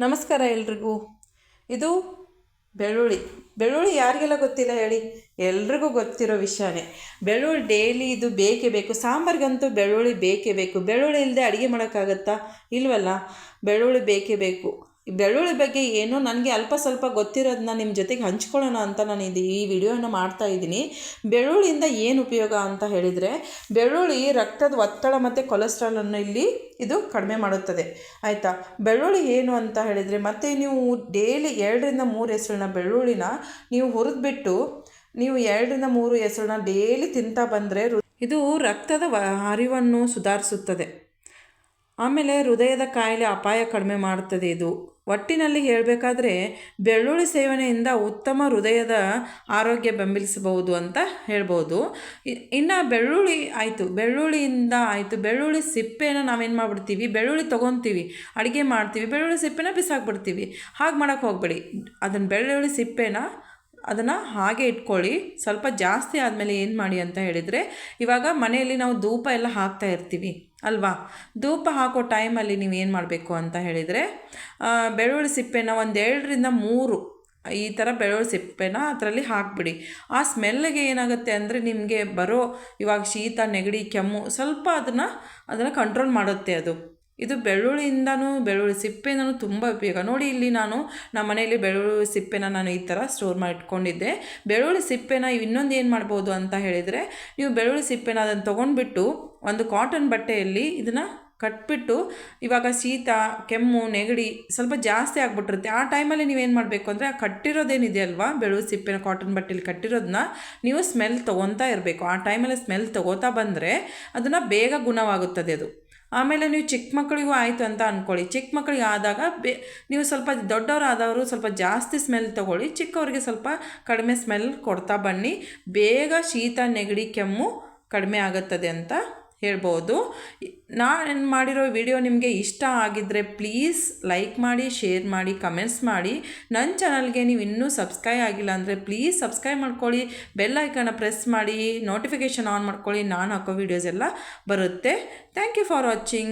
ನಮಸ್ಕಾರ ಎಲ್ರಿಗೂ. ಇದು ಬೆಳ್ಳುಳ್ಳಿ. ಬೆಳ್ಳುಳ್ಳಿ ಯಾರಿಗೆಲ್ಲ ಗೊತ್ತಿಲ್ಲ ಹೇಳಿ? ಎಲ್ರಿಗೂ ಗೊತ್ತಿರೋ ವಿಷಯನೇ. ಬೆಳ್ಳುಳ್ಳಿ ಡೈಲಿ ಇದು ಬೇಕೇ ಬೇಕು. ಸಾಂಬಾರಿಗಂತೂ ಬೆಳ್ಳುಳ್ಳಿ ಬೇಕೇ ಬೇಕು. ಬೆಳ್ಳುಳ್ಳಿ ಇಲ್ಲದೆ ಅಡುಗೆ ಮಾಡೋಕ್ಕಾಗತ್ತಾ? ಇಲ್ವಲ್ಲ? ಬೆಳ್ಳುಳ್ಳಿ ಬೇಕೇ ಬೇಕು. ಬೆಳ್ಳುಳ್ಳಿ ಬಗ್ಗೆ ಏನು ನನಗೆ ಅಲ್ಪ ಸ್ವಲ್ಪ ಗೊತ್ತಿರೋದನ್ನ ನಿಮ್ಮ ಜೊತೆಗೆ ಹಂಚ್ಕೊಳ್ಳೋಣ ಅಂತ ನಾನು ಇದು ಈ ವಿಡಿಯೋನ ಮಾಡ್ತಾ ಇದ್ದೀನಿ. ಬೆಳ್ಳುಳ್ಳಿಯಿಂದ ಏನು ಉಪಯೋಗ ಅಂತ ಹೇಳಿದರೆ, ಬೆಳ್ಳುಳ್ಳಿ ರಕ್ತದ ಒತ್ತಡ ಮತ್ತು ಕೊಲೆಸ್ಟ್ರಾಲನ್ನು ಇಲ್ಲಿ ಇದು ಕಡಿಮೆ ಮಾಡುತ್ತದೆ. ಆಯಿತಾ? ಬೆಳ್ಳುಳ್ಳಿ ಏನು ಅಂತ ಹೇಳಿದರೆ, ಮತ್ತು ನೀವು ಡೈಲಿ ಎರಡರಿಂದ ಮೂರು ಹೆಸರನ್ನ ಬೆಳ್ಳುಳ್ಳಿನ ನೀವು ಹುರಿದ್ಬಿಟ್ಟು, ನೀವು ಎರಡರಿಂದ ಮೂರು ಹೆಸರನ್ನ ಡೈಲಿ ತಿಂತಾ ಬಂದರೆ ಇದು ರಕ್ತದ ಹರಿವನ್ನು ಸುಧಾರಿಸುತ್ತದೆ. ಆಮೇಲೆ ಹೃದಯದ ಕಾಯಿಲೆ ಅಪಾಯ ಕಡಿಮೆ ಮಾಡುತ್ತದೆ ಇದು. ಒಟ್ಟಿನಲ್ಲಿ ಹೇಳಬೇಕಾದ್ರೆ ಬೆಳ್ಳುಳ್ಳಿ ಸೇವನೆಯಿಂದ ಉತ್ತಮ ಹೃದಯದ ಆರೋಗ್ಯ ಬೆಂಬಲಿಸಬಹುದು ಅಂತ ಹೇಳ್ಬೋದು. ಇನ್ನು ಬೆಳ್ಳುಳ್ಳಿ ಆಯಿತು, ಬೆಳ್ಳುಳ್ಳಿಯಿಂದ ಆಯಿತು. ಬೆಳ್ಳುಳ್ಳಿ ಸಿಪ್ಪೆನ ನಾವೇನು ಮಾಡಿಬಿಡ್ತೀವಿ? ಬೆಳ್ಳುಳ್ಳಿ ತೊಗೊತೀವಿ, ಅಡುಗೆ ಮಾಡ್ತೀವಿ. ಬೆಳ್ಳುಳ್ಳಿ ಸಿಪ್ಪೆನ ಬಿಸಾಕ್ಬಿಡ್ತೀವಿ. ಹಾಗೆ ಮಾಡೋಕ್ಕೆ ಹೋಗಬೇಡಿ. ಅದನ್ನು ಬೆಳ್ಳುಳ್ಳಿ ಸಿಪ್ಪೆನ ಅದನ್ನು ಹಾಗೆ ಇಟ್ಕೊಳ್ಳಿ. ಸ್ವಲ್ಪ ಜಾಸ್ತಿ ಆದಮೇಲೆ ಏನು ಮಾಡಿ ಅಂತ ಹೇಳಿದರೆ, ಇವಾಗ ಮನೆಯಲ್ಲಿ ನಾವು ಧೂಪ ಎಲ್ಲ ಹಾಕ್ತಾ ಇರ್ತೀವಿ ಅಲ್ವಾ? ಧೂಪ ಹಾಕೋ ಟೈಮಲ್ಲಿ ನೀವು ಏನು ಮಾಡಬೇಕು ಅಂತ ಹೇಳಿದರೆ ಬೆಳ್ಳುಳ್ಳಿ ಸಿಪ್ಪೆನ ಒಂದೆರಡರಿಂದ ಮೂರು, ಈ ಥರ ಬೆಳ್ಳುಳ್ಳಿ ಸಿಪ್ಪೆನ ಅದರಲ್ಲಿ ಹಾಕಿಬಿಡಿ. ಆ ಸ್ಮೆಲ್ಗೆ ಏನಾಗುತ್ತೆ ಅಂದರೆ ನಿಮಗೆ ಬರೋ ಇವಾಗ ಶೀತ, ನೆಗಡಿ, ಕೆಮ್ಮು ಸ್ವಲ್ಪ ಅದನ್ನು ಅದನ್ನು ಕಂಟ್ರೋಲ್ ಮಾಡುತ್ತೆ ಅದು. ಇದು ಬೆಳ್ಳುಳ್ಳಿಯಿಂದನೂ ಬೆಳ್ಳುಳ್ಳಿ ಸಿಪ್ಪೆಯಿಂದನೂ ತುಂಬ ಉಪಯೋಗ. ನೋಡಿ ಇಲ್ಲಿ ನಾನು ನಮ್ಮ ಮನೆಯಲ್ಲಿ ಬೆಳ್ಳುಳ್ಳಿ ಸಿಪ್ಪೆನ ನಾನು ಈ ಥರ ಸ್ಟೋರ್ ಮಾಡಿ ಇಟ್ಕೊಂಡಿದ್ದೆ. ಬೆಳ್ಳುಳ್ಳಿ ಸಿಪ್ಪೆನ ಇನ್ನೊಂದು ಏನು ಮಾಡ್ಬೋದು ಅಂತ ಹೇಳಿದರೆ, ನೀವು ಬೆಳ್ಳುಳ್ಳಿ ಸಿಪ್ಪೆನ ಅದನ್ನು ತೊಗೊಂಡ್ಬಿಟ್ಟು ಒಂದು ಕಾಟನ್ ಬಟ್ಟೆಯಲ್ಲಿ ಇದನ್ನು ಕಟ್ಬಿಟ್ಟು ಇವಾಗ ಶೀತ, ಕೆಮ್ಮು, ನೆಗಡಿ ಸ್ವಲ್ಪ ಜಾಸ್ತಿ ಆಗಿಬಿಟ್ಟಿರುತ್ತೆ. ಆ ಟೈಮಲ್ಲಿ ನೀವೇನು ಮಾಡಬೇಕು ಅಂದರೆ ಆ ಕಟ್ಟಿರೋದೇನಿದೆ ಅಲ್ವಾ? ಬೆಳ್ಳುಳ್ಳಿ ಸಿಪ್ಪೆನ ಕಾಟನ್ ಬಟ್ಟೆಲಿ ಕಟ್ಟಿರೋದನ್ನ ನೀವು ಸ್ಮೆಲ್ ತೊಗೊತಾ ಇರಬೇಕು. ಆ ಟೈಮಲ್ಲಿ ಸ್ಮೆಲ್ ತೊಗೋತಾ ಬಂದರೆ ಅದನ್ನು ಬೇಗ ಗುಣವಾಗುತ್ತದೆ ಅದು. ಆಮೇಲೆ ನೀವು ಚಿಕ್ಕ ಮಕ್ಕಳಿಗೂ ಆಯಿತು ಅಂತ ಅಂದ್ಕೊಳ್ಳಿ ಚಿಕ್ಕ ಮಕ್ಕಳಿಗೆ ಆದಾಗ ಬೇ, ನೀವು ಸ್ವಲ್ಪ ದೊಡ್ಡವರಾದವರು ಸ್ವಲ್ಪ ಜಾಸ್ತಿ ಸ್ಮೆಲ್ ತೊಗೊಳ್ಳಿ. ಚಿಕ್ಕವರಿಗೆ ಸ್ವಲ್ಪ ಕಡಿಮೆ ಸ್ಮೆಲ್ ಕೊಡ್ತಾ ಬನ್ನಿ. ಬೇಗ ಶೀತ, ನೆಗಡಿ, ಕೆಮ್ಮು ಕಡಿಮೆ ಆಗುತ್ತದೆ ಅಂತ ಹೇಳ್ಬೋದು. ನಾನು ಮಾಡಿರೋ ವಿಡಿಯೋ ನಿಮಗೆ ಇಷ್ಟ ಆಗಿದ್ದರೆ ಪ್ಲೀಸ್ ಲೈಕ್ ಮಾಡಿ, ಶೇರ್ ಮಾಡಿ, ಕಮೆಂಟ್ಸ್ ಮಾಡಿ. ನನ್ನ ಚಾನಲ್ಗೆ ನೀವು ಇನ್ನೂ ಸಬ್ಸ್ಕ್ರೈಬ್ ಆಗಿಲ್ಲ ಅಂದರೆ ಪ್ಲೀಸ್ ಸಬ್ಸ್ಕ್ರೈಬ್ ಮಾಡ್ಕೊಳ್ಳಿ, ಬೆಲ್ ಐಕನ್ನ ಪ್ರೆಸ್ ಮಾಡಿ, ನೋಟಿಫಿಕೇಷನ್ ಆನ್ ಮಾಡ್ಕೊಳ್ಳಿ, ನಾನು ಹಾಕೋ ವೀಡಿಯೋಸ್ ಎಲ್ಲ ಬರುತ್ತೆ. Thank you for watching